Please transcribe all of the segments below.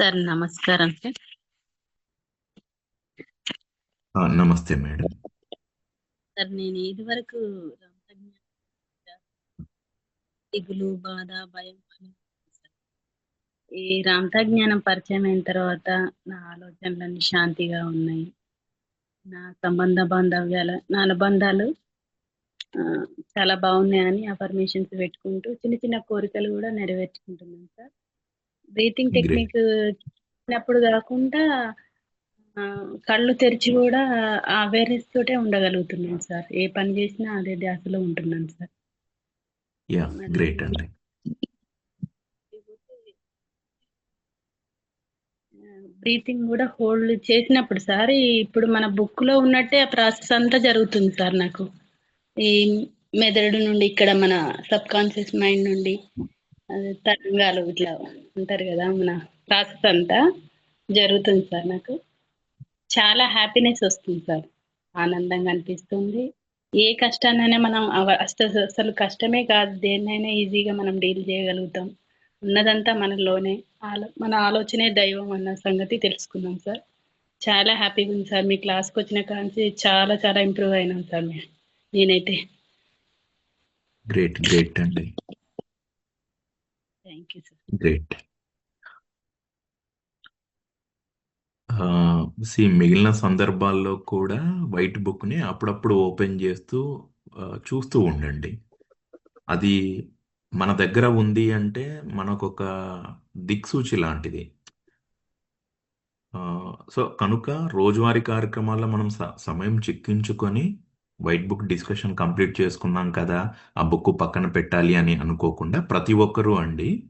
Sir నమస్కారం sir. నమస్తే madam. Sir నేను ఇది వరకు దిగులు బాధ భయం. ఈ రామతజ్ఞానం పరిచయం అయిన తర్వాత నా ఆలోచనలన్నీ శాంతిగా ఉన్నాయి. నా సంబంధ బాంధవ్యాల నా అనుబంధాలు చాలా బాగున్నాయని అఫర్మేషన్స్ పెట్టుకుంటూ చిన్న చిన్న కోరికలు కూడా నెరవేర్చుకుంటున్నాను సార్. బ్రీతింగ్. టెక్నిక్ చిన్నప్పుడు కాకుండా కళ్ళు తెరిచి కూడా అవేర్నెస్ తోటే ఉండగలుగుతున్నాను సార్. ఏ పని చేసినా అదే ధ్యాసలో ఉంటున్నాను సార్. యా గ్రేట్ అండి. బ్రీతింగ్ కూడా హోల్డ్ చేసినప్పుడు సార్ ఇప్పుడు మన బుక్లో ఉన్నట్టే ఆ ప్రాసెస్ అంతా జరుగుతుంది సార్ నాకు. ఈ మెదడు నుండి ఇక్కడ మన సబ్ కాన్షియస్ మైండ్ నుండి. తరంగాలు ఇట్లా ఉంటారు కదా మన ప్రాసెస్ అంతా జరుగుతుంది సార్ నాకు. చాలా హ్యాపీనెస్ వస్తుంది సార్. ఆనందంగా అనిపిస్తుంది. ఏ కష్టాన్నైనా మనం అసలు అసలు కష్టమే కాదు. దేన్నైనా ఈజీగా మనం డీల్ చేయగలుగుతాం. ఉన్నదంతా మనలోనే. ఆలో మన ఆలోచనే దైవం అన్న సంగతి తెలుసుకున్నాం సార్. చాలా హ్యాపీగా ఉంది సార్. మీ క్లాస్కి వచ్చిన కాంచి చాలా చాలా ఇంప్రూవ్ అయినాం సార్ నేనైతే. గ్రేట్ గ్రేట్ అండి. థ్యాంక్ యూ సార్ గ్రేట్ సి మిగిలిన సందర్భాల్లో కూడా వైట్ బుక్ని అప్పుడప్పుడు ఓపెన్ చేస్తూ చూస్తూ ఉండండి. అది మన దగ్గర ఉంది అంటే మనకొక దిక్సూచి లాంటిది. సో కనుక రోజువారీ కార్యక్రమాల్లో మనం సమయం చిక్కించుకొని వైట్ బుక్ డిస్కషన్ కంప్లీట్ చేసుకున్నాం కదా ఆ బుక్ పక్కన పెట్టాలి అని అనుకోకుండా ప్రతి ఒక్కరూ అండి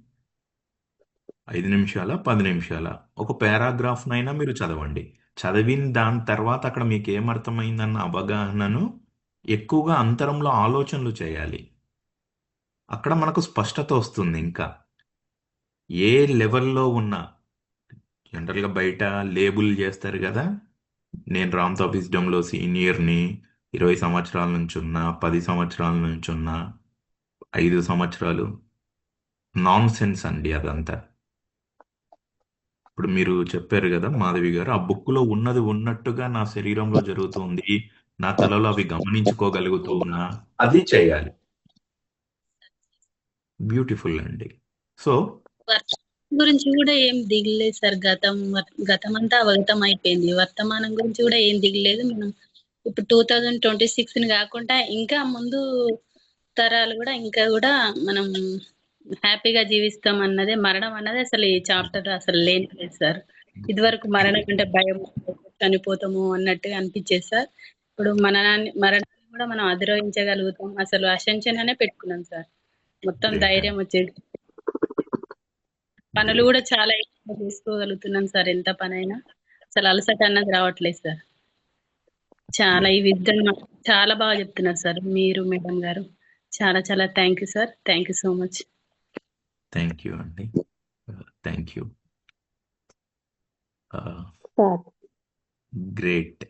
ఐదు నిమిషాల పది నిమిషాల? ఒక పారాగ్రాఫ్నైనా మీరు చదవండి. చదివిన దాని తర్వాత అక్కడ మీకు ఏమర్థమైందన్న అవగాహనను ఎక్కువగా అంతరంలో ఆలోచనలు చేయాలి. అక్కడ మనకు స్పష్టత వస్తుంది ఇంకా. ఏ లెవెల్లో ఉన్న జనరల్గా బయట లేబుల్ చేస్తారు కదా నేను రామ్తో డెంలో సీనియర్ని ఇరవై సంవత్సరాల నుంచి ఉన్నా పది సంవత్సరాల నుంచి ఉన్నా ఐదు సంవత్సరాలు నాన్ సెన్స్ అండి అదంతా. ఇప్పుడు మీరు చెప్పారు కదా మాధవి గారు ఆ బుక్లో ఉన్నది ఉన్నట్టుగా నా శరీరంలో జరుగుతుంది నా తలలో అవి గమనించుకోగలుగుతూ ఉన్నా అది చేయాలి. బ్యూటిఫుల్ అండి. సో గురించి కూడా ఏం దిగలేదు సార్ గతం గతం అంతా అవగతం అయిపోయింది. వర్తమానం గురించి కూడా ఏం దిగలేదు మనం ఇప్పుడు టూ థౌజండ్ ట్వంటీ సిక్స్ కాకుండా ఇంకా ముందు తరాలు కూడా ఇంకా కూడా మనం హ్యాపీగా జీవిస్తాం అన్నదే మరణం అన్నదే అసలు ఈ చాప్టర్ అసలు లేని లేదు సార్. ఇదివరకు మరణం అంటే భయం చనిపోతాము అన్నట్టుగా అనిపించేది సార్. ఇప్పుడు మరణాన్ని మరణాన్ని కూడా మనం అధిరోహించగలుగుతాం. అసలు అశంచననే పెట్టుకున్నాం సార్. మొత్తం ధైర్యం వచ్చేది. పనులు కూడా చాలా ఎక్కువ చేసుకోగలుగుతున్నాం సార్. ఎంత పనైనా. అసలు అలసట అన్నది రావట్లేదు సార్. చాలా ఈ విద్యను మాకు చాలా బాగా చెప్తున్నారు సార్ మీరు మేడం గారు. చాలా చాలా thank you sir. Thank you so much. Thank you అండి. Thank you. గ్రేట్.